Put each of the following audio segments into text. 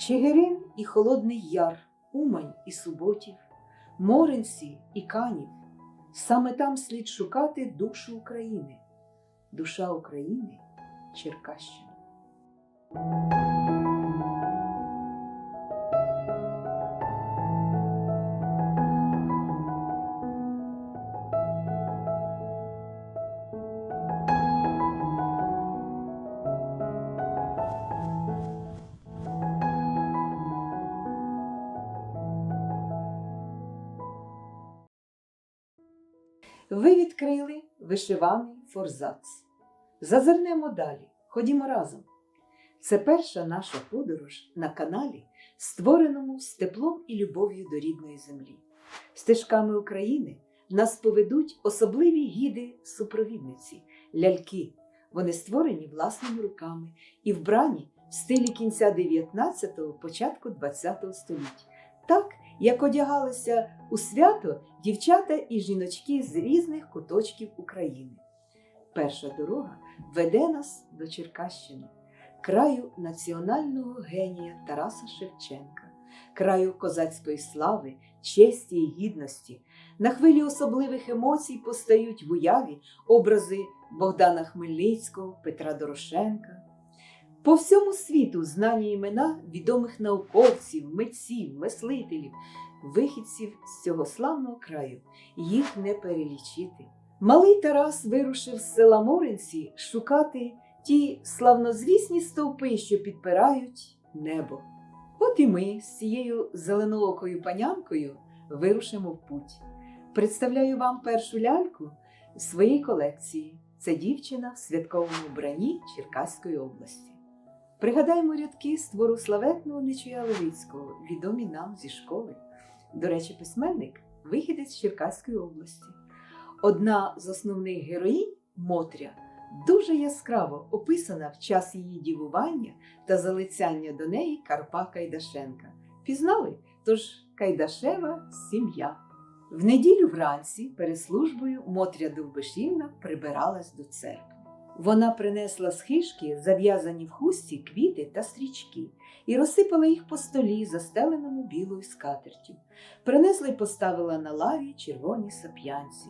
Чигирин і Холодний Яр, Умань і Суботів, Моринці і Канів. Саме там слід шукати душу України. Душа України Черкащина. Ви відкрили вишиваний форзац. Зазирнемо далі, ходімо разом. Це перша наша подорож на каналі, створеному з теплом і любов'ю до рідної землі. Стежками України нас поведуть особливі гіди-супровідниці, ляльки. Вони створені власними руками і вбрані в стилі кінця 19-го, початку 20-го століття. Так, як одягалися у свято дівчата і жіночки з різних куточків України. Перша дорога веде нас до Черкащини, краю національного генія Тараса Шевченка, краю козацької слави, честі і гідності. На хвилі особливих емоцій постають в уяві образи Богдана Хмельницького, Петра Дорошенка. По всьому світу знані імена відомих науковців, митців, мислителів, вихідців з цього славного краю, їх не перелічити. Малий Тарас вирушив з села Моринці шукати ті славнозвісні стовпи, що підпирають небо. От і ми з цією зеленоокою панянкою вирушимо в путь. Представляю вам першу ляльку своєї колекції. Це дівчина в святковому вбранні Черкаської області. Пригадаємо рядки з твору славетного Нечуя Левицького, відомі нам зі школи. До речі, письменник вихідець з Черкаської області. Одна з основних героїнь Мотря дуже яскраво описана в час її дівування та залицяння до неї Карпа Кайдашенка. Пізнали? Тож Кайдашева сім'я. В неділю вранці перед службою Мотря Довбишівна прибиралась до церкви. Вона принесла з хишки, зав'язані в хусті квіти та стрічки, і розсипала їх по столі, застеленому білою скатертю. Принесла й поставила на лаві червоні сап'янці.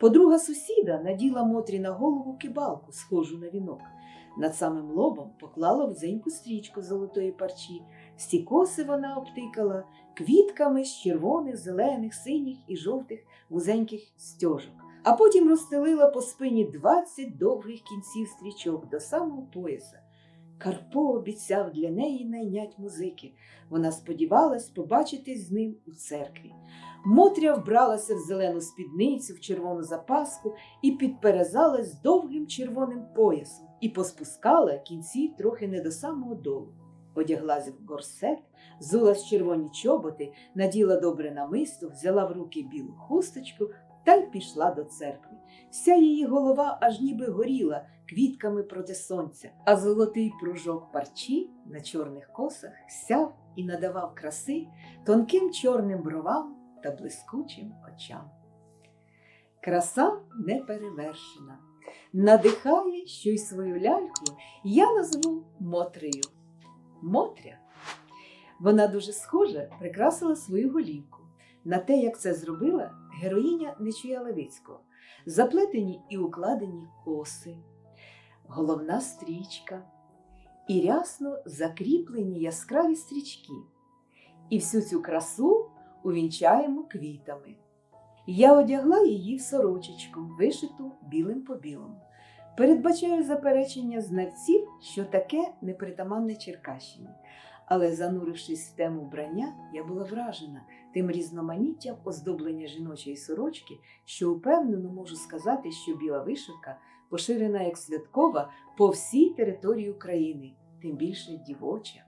Подруга сусіда наділа Мотрі на голову кибалку, схожу на вінок. Над самим лобом поклала вузеньку стрічку золотої парчі. Всі коси вона обтикала квітками з червоних, зелених, синіх і жовтих вузеньких стяжок. А потім розстелила по спині двадцять довгих кінців стрічок до самого пояса. Карпо обіцяв для неї найнять музики. Вона сподівалась побачитись з ним у церкві. Мотря вбралася в зелену спідницю, в червону запаску і підперезалась довгим червоним поясом і поспускала кінці трохи не до самого долу. Одяглась в горсет, зула з червоні чоботи, наділа добре намисто, взяла в руки білу хусточку та й пішла до церкви. Вся її голова аж ніби горіла квітками проти сонця, а золотий пружок парчі на чорних косах сяв і надавав краси тонким чорним бровам та блискучим очам. Краса неперевершена, надихає, що й свою ляльку я назву Мотрею. Мотря. Вона дуже схожа прикрасила свою голівку на те, як це зробила героїня Нечуя Левицького. Заплетені і укладені коси, головна стрічка і рясно закріплені яскраві стрічки. І всю цю красу увінчаємо квітами. Я одягла її в сорочечку, вишиту білим по білому. Передбачаю заперечення знавців, що таке непритаманне Черкащині. Але, занурившись в тему вбрання, я була вражена тим різноманіттям оздоблення жіночої сорочки, що упевнено можу сказати, що біла вишивка поширена як святкова по всій території України, тим більше дівоча.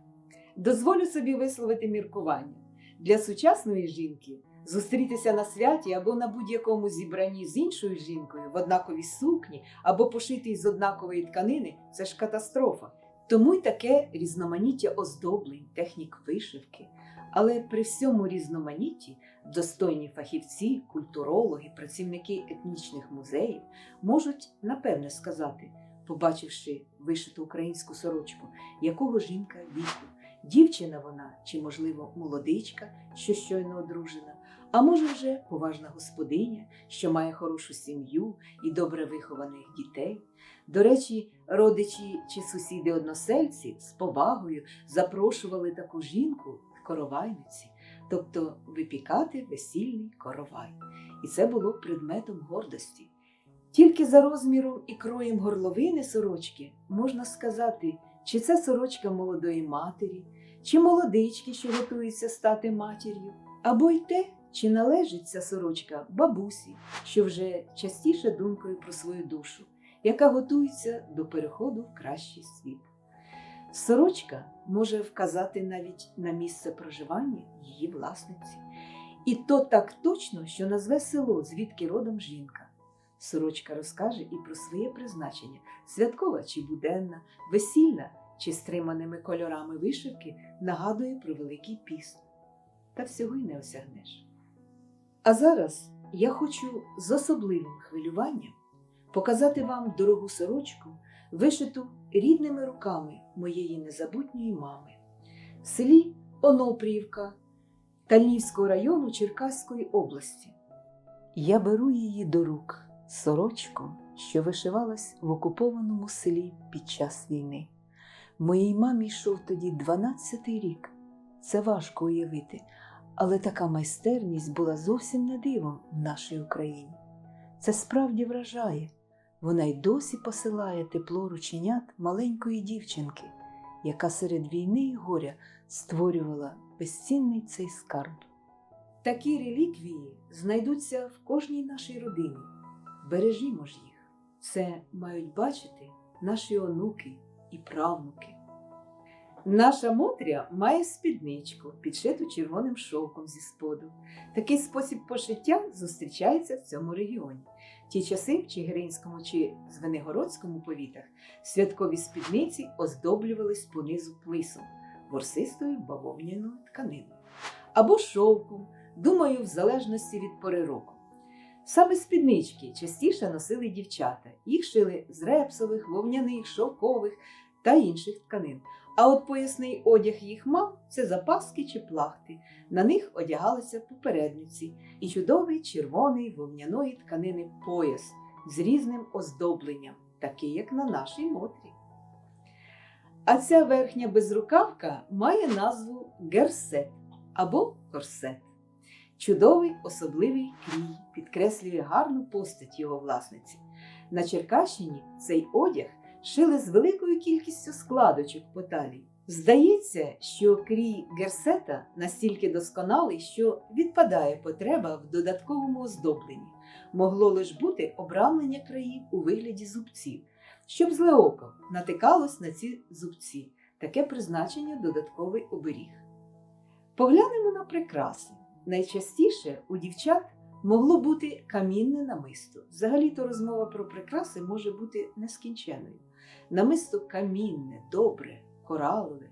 Дозволю собі висловити міркування для сучасної жінки. Зустрітися на святі або на будь-якому зібранні з іншою жінкою в однаковій сукні або пошитій з однакової тканини це ж катастрофа. Тому й таке різноманіття оздоблень, технік вишивки. Але при всьому різноманітті достойні фахівці, культурологи, працівники етнічних музеїв можуть напевне сказати, побачивши вишиту українську сорочку, якого жінка віку, Дівчина вона чи, можливо, молодичка, що щойно одружена, а може, вже поважна господиня, що має хорошу сім'ю і добре вихованих дітей. До речі, родичі чи сусіди односельці з повагою запрошували таку жінку в коровайниці, тобто випікати весільний коровай. І це було предметом гордості. Тільки за розміром і кроєм горловини сорочки можна сказати, чи це сорочка молодої матері, чи молодички, що готується стати матір'ю, або й те, чи належить ця сорочка бабусі, що вже частіше думкою про свою душу, яка готується до переходу в кращий світ. Сорочка може вказати навіть на місце проживання її власниці. І то так точно, що назве село, звідки родом жінка. Сорочка розкаже і про своє призначення святкова чи буденна, весільна чи стриманими кольорами вишивки нагадує про Великий піст. Та всього й не осягнеш. А зараз я хочу з особливим хвилюванням показати вам дорогу сорочку, вишиту рідними руками моєї незабутньої мами в селі Онопріївка Тальнівського району Черкаської області. Я беру її до рук, сорочку, що вишивалась в окупованому селі під час війни. Моїй мамі йшов тоді 12-й рік. Це важко уявити, але така майстерність була зовсім не дивом в нашій Україні. Це справді вражає. Вона й досі посилає тепло рученят маленької дівчинки, яка серед війни і горя створювала безцінний цей скарб. Такі реліквії знайдуться в кожній нашій родині. Бережімо ж їх. Це мають бачити наші онуки і правнуки. Наша Мотря має спідничку, підшиту червоним шовком зі споду. Такий спосіб пошиття зустрічається в цьому регіоні. Ті часи в Чигиринському чи Звенигородському повітах святкові спідниці оздоблювались понизу плисом, ворсистою бавовняною тканиною або шовком, думаю, в залежності від пори року. Саме спіднички частіше носили дівчата, їх шили з репсових, вовняних, шовкових та інших тканин. А от поясний одяг їх мав це запаски чи плахти. На них одягалися попередниці і чудовий червоний вовняної тканини пояс з різним оздобленням, такий як на нашій мотрі. А ця верхня безрукавка має назву герсет або корсет. Чудовий особливий крій підкреслює гарну постать його власниці. На Черкащині цей одяг шили з великою кількістю складочок по талії. Здається, що крій герсета настільки досконалий, що відпадає потреба в додатковому оздобленні. Могло лише бути обрамлення країв у вигляді зубців, щоб зле око натикалось на ці зубці. Таке призначення додатковий оберіг. Поглянемо на прикраси. Найчастіше у дівчат могло бути камінне намисто. Взагалі-то розмова про прикраси може бути нескінченою. Намисто камінне, добре, коралове,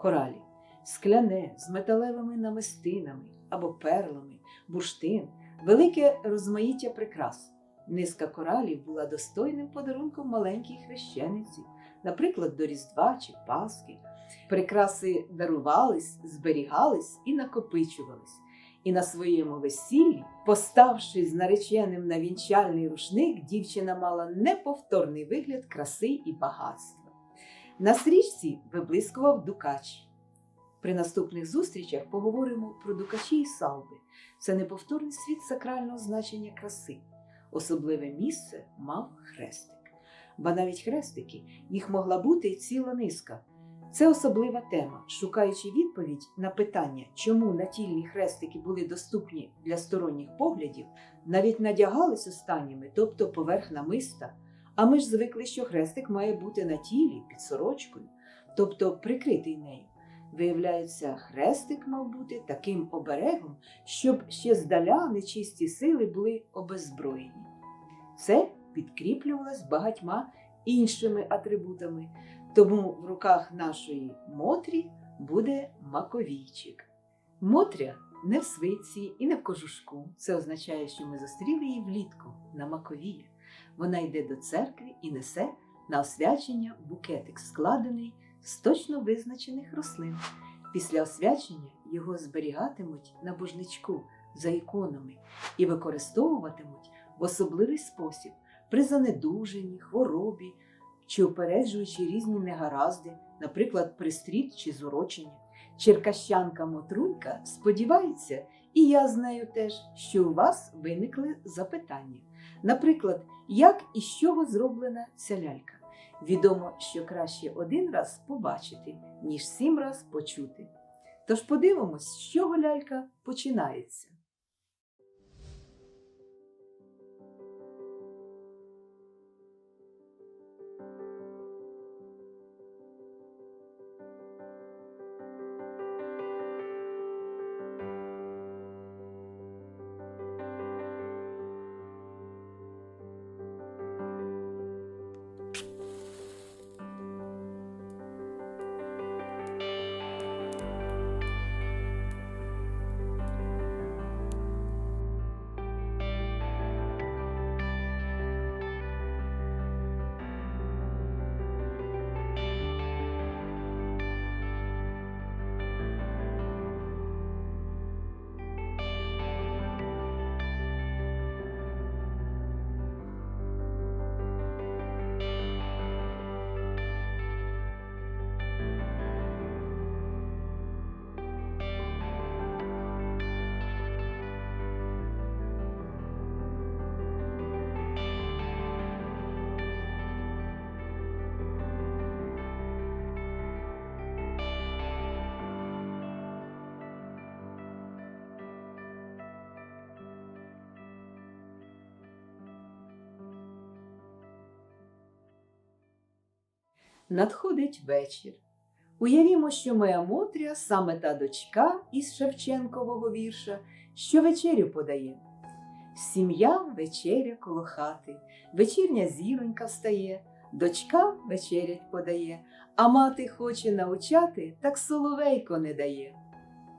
коралі, скляне з металевими намистинами або перлами, бурштин, велике розмаїття прикрас. Низка коралів була достойним подарунком маленькій хрещениці, наприклад, до Різдва чи Пасхи. Прикраси дарувались, зберігались і накопичувались. І на своєму весіллі, поставши з нареченим на вінчальний рушник, дівчина мала неповторний вигляд краси і багатства. На стрічці виблискував дукач. При наступних зустрічах поговоримо про дукачі і салви. Це неповторний світ сакрального значення краси. Особливе місце мав хрестик. Ба навіть хрестики їх могла бути і ціла низка. Це особлива тема. Шукаючи відповідь на питання, чому натільні хрестики були доступні для сторонніх поглядів, навіть надягались останніми, тобто поверх намиста. А ми ж звикли, що хрестик має бути на тілі під сорочкою, тобто прикритий нею. Виявляється, хрестик мав бути таким оберегом, щоб ще здаля нечисті сили були обеззброєні. Це підкріплювалось багатьма іншими атрибутами. Тому в руках нашої Мотрі буде маковійчик. Мотря не в свитці і не в кожушку. Це означає, що ми зустріли її влітку на маковія. Вона йде до церкви і несе на освячення букетик, складений з точно визначених рослин. Після освячення його зберігатимуть на божничку за іконами і використовуватимуть в особливий спосіб при занедуженні, хворобі чи упереджуючи різні негаразди, наприклад, при стріль чи зуроченні. Черкащанка Мотрунька сподівається, і я з нею теж, що у вас виникли запитання. Наприклад, як і з чого зроблена ця лялька? Відомо, що краще один раз побачити, ніж сім раз почути. Тож подивимось, з чого лялька починається. Надходить вечір. Уявімо, що моя Мотря саме та дочка із Шевченкового вірша, що вечерю подає. Сім'я вечеря коло хати, вечірня зіронька встає, дочка вечерять подає, а мати хоче научати, так соловейко не дає.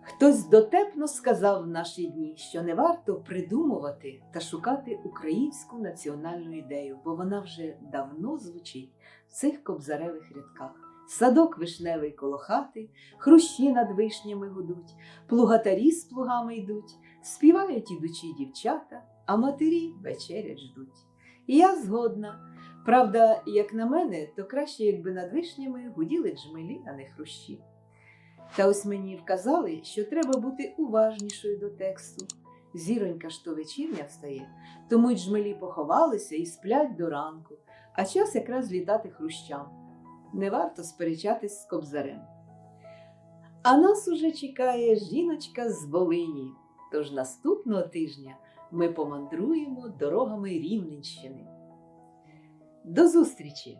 Хтось дотепно сказав в наші дні, що не варто придумувати та шукати українську національну ідею, бо вона вже давно звучить в цих кобзаревих рядках. Садок вишневий коло хати, хрущі над вишнями гудуть, плугатарі з плугами йдуть, співають ідучі дівчата, а матері вечерять ждуть. І я згодна. Правда, як на мене, то краще, якби над вишнями гуділи джмелі, а не хрущі. Та ось мені вказали, що треба бути уважнішою до тексту. Зіронька ж то вечірня встає, тому й джмелі поховалися і сплять до ранку, а час якраз літати хрущам. Не варто сперечатись з кобзарем. А нас уже чекає жіночка з Волині. Тож наступного тижня ми помандруємо дорогами Рівненщини. До зустрічі!